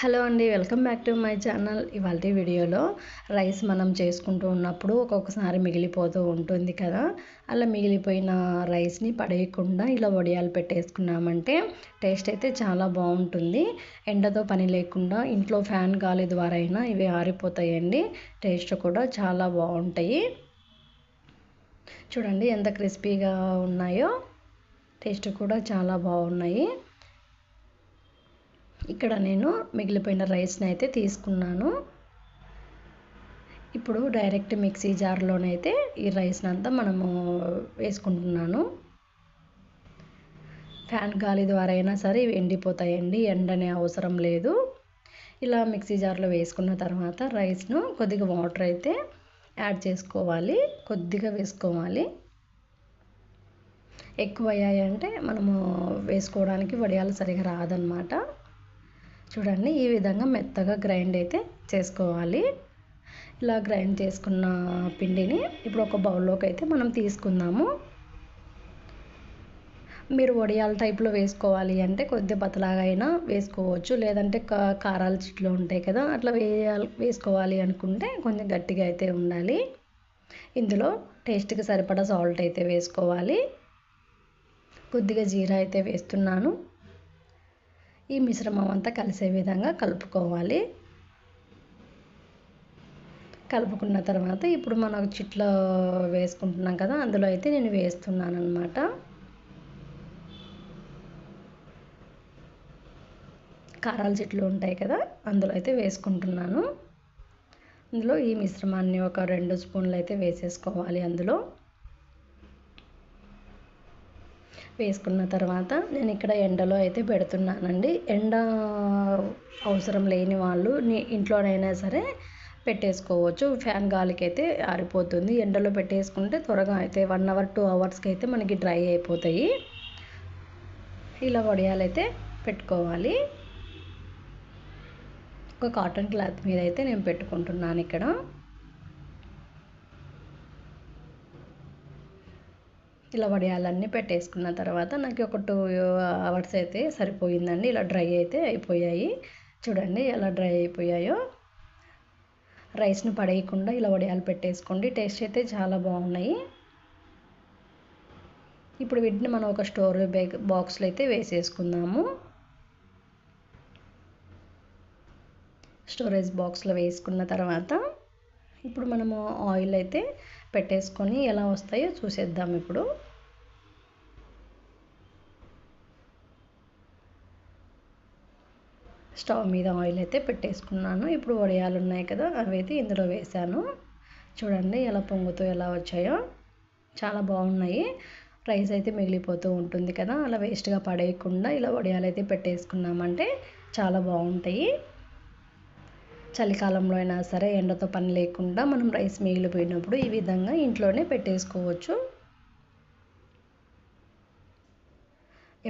Hello అండి welcome back to my channel. ఇవాళ వీడియోలో రైస్ మనం చేసుకుంటూ ఉన్నప్పుడు ఒక్కొక్కసారి మిగిలిపోతూ ఉంటుంది కదా. అలా మిగిలిపోయిన రైస్ని పడేయకుండా ఇలా వడియాలు పెట్టేసుకున్నామంటే టేస్ట్ అయితే చాలా బాగుంటుంది. ఎండతో పని లేకుండా ఇంట్లో ఫ్యాన్ గాలి ద్వారా అయినా ఇవి ఆరిపోతాయండి. టేస్ట్ కూడా చాలా బాగుంటాయి. చూడండి ఎంత క్రిస్పీగా ఉన్నాయో. టేస్ట్ కూడా చాలా బాగున్నాయి. ఇక్కడ నేను మిగిలిపోయిన రైస్ని అయితే తీసుకున్నాను. ఇప్పుడు డైరెక్ట్ మిక్సీ జార్లోనైతే ఈ రైస్ని అంతా మనము వేసుకుంటున్నాను. ఫ్యాన్ గాలి ద్వారా అయినా సరే ఇవి ఎండిపోతాయండి ఎండనే అవసరం లేదు. ఇలా మిక్సీ జార్లో వేసుకున్న తర్వాత రైస్ను కొద్దిగా వాటర్ అయితే యాడ్ చేసుకోవాలి కొద్దిగా వేసుకోవాలి. ఎక్కువ అయ్యాయంటే మనము వేసుకోవడానికి వడియాలు సరిగా రాదనమాట చూడండి ఈ విధంగా మెత్తగా గ్రైండ్ అయితే చేసుకోవాలి. ఇలా గ్రైండ్ చేసుకున్న పిండిని ఇప్పుడు ఒక బౌల్లోకి అయితే మనం తీసుకుందాము. మీరు వడియాల టైప్లో వేసుకోవాలి అంటే కొద్దిగా పతలాగా అయినా వేసుకోవచ్చు. లేదంటే కారాల చిట్లు ఉంటాయి కదా అట్లా వేయాలి వేసుకోవాలి అనుకుంటే కొంచెం గట్టిగా అయితే ఉండాలి. ఇందులో టేస్ట్కి సరిపడా సాల్ట్ అయితే వేసుకోవాలి. కొద్దిగా జీరా అయితే వేస్తున్నాను. ఈ మిశ్రమం అంతా కలిసే విధంగా కలుపుకోవాలి. కలుపుకున్న తర్వాత ఇప్పుడు మనం చిట్లో వేసుకుంటున్నాం కదా అందులో అయితే నేను వేస్తున్నాను అనమాట కారాల చెట్లు ఉంటాయి కదా అందులో అయితే వేసుకుంటున్నాను. అందులో ఈ మిశ్రమాన్ని ఒక రెండు స్పూన్లు అయితే వేసేసుకోవాలి అందులో. వేసుకున్న తర్వాత నేను ఇక్కడ ఎండలో అయితే పెడుతున్నానండి. ఎండ అవసరం లేని వాళ్ళు ఇంట్లోనైనా సరే పెట్టేసుకోవచ్చు. ఫ్యాన్ గాలికి అయితే ఆరిపోతుంది. ఎండలో పెట్టేసుకుంటే త్వరగా అయితే వన్ అవర్ టూ అవర్స్కి అయితే మనకి డ్రై అయిపోతాయి. ఇలా వడియాలైతే పెట్టుకోవాలి. ఒక కాటన్ క్లాత్ మీద అయితే నేను పెట్టుకుంటున్నాను ఇక్కడ. ఇలా వడియాలన్నీ పెట్టేసుకున్న తర్వాత నాకు ఒక టూ అవర్స్ అయితే సరిపోయిందండి. ఇలా డ్రై అయితే అయిపోయాయి. చూడండి ఎలా డ్రై అయిపోయాయో. రైస్ని పడేయకుండా ఇలా వడియాలు పెట్టేసుకోండి. టేస్ట్ అయితే చాలా బాగున్నాయి. ఇప్పుడు వీటిని మనం ఒక స్టోర్ బ్యాగ్ బాక్స్లో అయితే వేసేసుకుందాము. స్టోరేజ్ బాక్స్లో వేసుకున్న తర్వాత ఇప్పుడు మనము ఆయిల్ అయితే పెట్టేసుకొని ఎలా వస్తాయో చూసేద్దాం ఇప్పుడు. స్టవ్ మీద ఆయిల్ అయితే పెట్టేసుకున్నాను. ఇప్పుడు వడియాలు ఉన్నాయి కదా అవి అయితే ఇందులో వేసాను చూడండి ఎలా పొంగుతూ ఎలా వచ్చాయో. చాలా బాగున్నాయి. రైస్ అయితే మిగిలిపోతూ ఉంటుంది కదా అలా వేస్ట్గా పడేయకుండా ఇలా వడియాలు అయితే పెట్టేసుకున్నామంటే చాలా బాగుంటాయి. చలికాలంలో అయినా సరే ఎండతో పని లేకుండా మనం రైస్ మిగిలిపోయినప్పుడు ఈ విధంగా ఇంట్లోనే పెట్టేసుకోవచ్చు.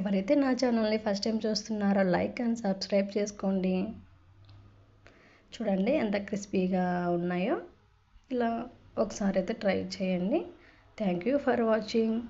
ఎవరైతే నా ఛానల్ని ఫస్ట్ టైం చూస్తున్నారో లైక్ అండ్ సబ్స్క్రైబ్ చేసుకోండి. చూడండి ఎంత క్రిస్పీగా ఉన్నాయో. ఇలా ఒకసారి అయితే ట్రై చేయండి. Thank you for watching.